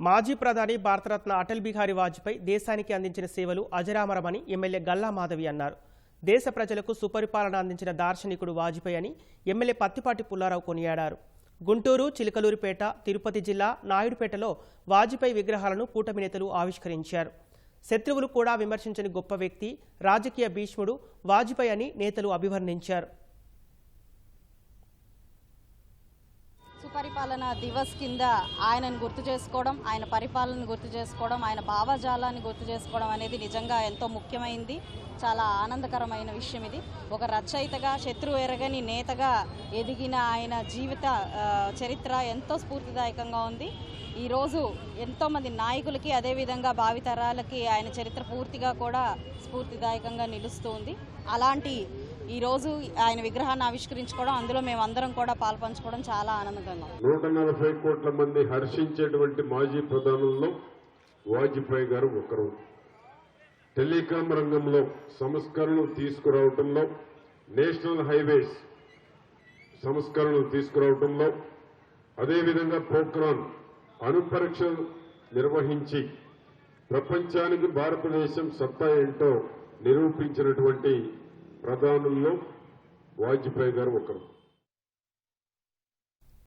మాజీ ప్రధాని భారతరత్న అటల్ బిహారీ వాజ్పేయి దేశానికి అందించిన సేవలు అజరామరమని ఎమ్మెల్యే గల్లా మాధవి అన్నారు. దేశ ప్రజలకు సుపరిపాలన అందించిన దార్శనికుడు వాజ్పేయి అని ఎమ్మెల్యే పత్తిపాటి పుల్లారావు కొనియాడారు. గుంటూరు చిలకలూరిపేట తిరుపతి జిల్లా నాయుడుపేటలో వాజ్పేయి విగ్రహాలను కూటమి నేతలు ఆవిష్కరించారు. శత్రువులు కూడా విమర్శించని గొప్ప వ్యక్తి రాజకీయ భీష్ముడు వాజ్పేయి అని నేతలు అభివర్ణించారు. సుపరిపాలన దివస్ కింద ఆయనను గుర్తు చేసుకోవడం ఆయన పరిపాలనను గుర్తు చేసుకోవడం ఆయన భావజాలాన్ని గుర్తు చేసుకోవడం అనేది నిజంగా ఎంతో ముఖ్యమైంది. చాలా ఆనందకరమైన విషయం ఇది. ఒక రచయితగా శత్రువు ఎరగని నేతగా ఎదిగిన ఆయన జీవిత చరిత్ర ఎంతో స్ఫూర్తిదాయకంగా ఉంది. ఈరోజు ఎంతోమంది నాయకులకి అదేవిధంగా భావితరాలకి ఆయన చరిత్ర పూర్తిగా కూడా స్ఫూర్తిదాయకంగా నిలుస్తుంది అలాంటి ఈరోజు ఆయన విగ్రహాన్ని ఆవిష్కరించుకోవడం అందులో మేమందరం కూడా పాల్పంచుకోవడం చాలా ఆనందంగా నూట నలభై కోట్ల మంది హర్షించేటువంటి మాజీ ప్రధానుల్లో వాజ్పేయి గారు ఒకరు. టెలికాం రంగంలో సంస్కరణలు తీసుకురావటంలో నేషనల్ హైవేస్ సంస్కరణలు తీసుకురావటంలో అదేవిధంగా పోక్రాన్ అణుపరీక్షలు నిర్వహించి ప్రపంచానికి భారతదేశం సత్తా ఏంటో నిరూపించినటువంటి ప్రధానుల్లో వాజ్పేయి గారు ఒకరు.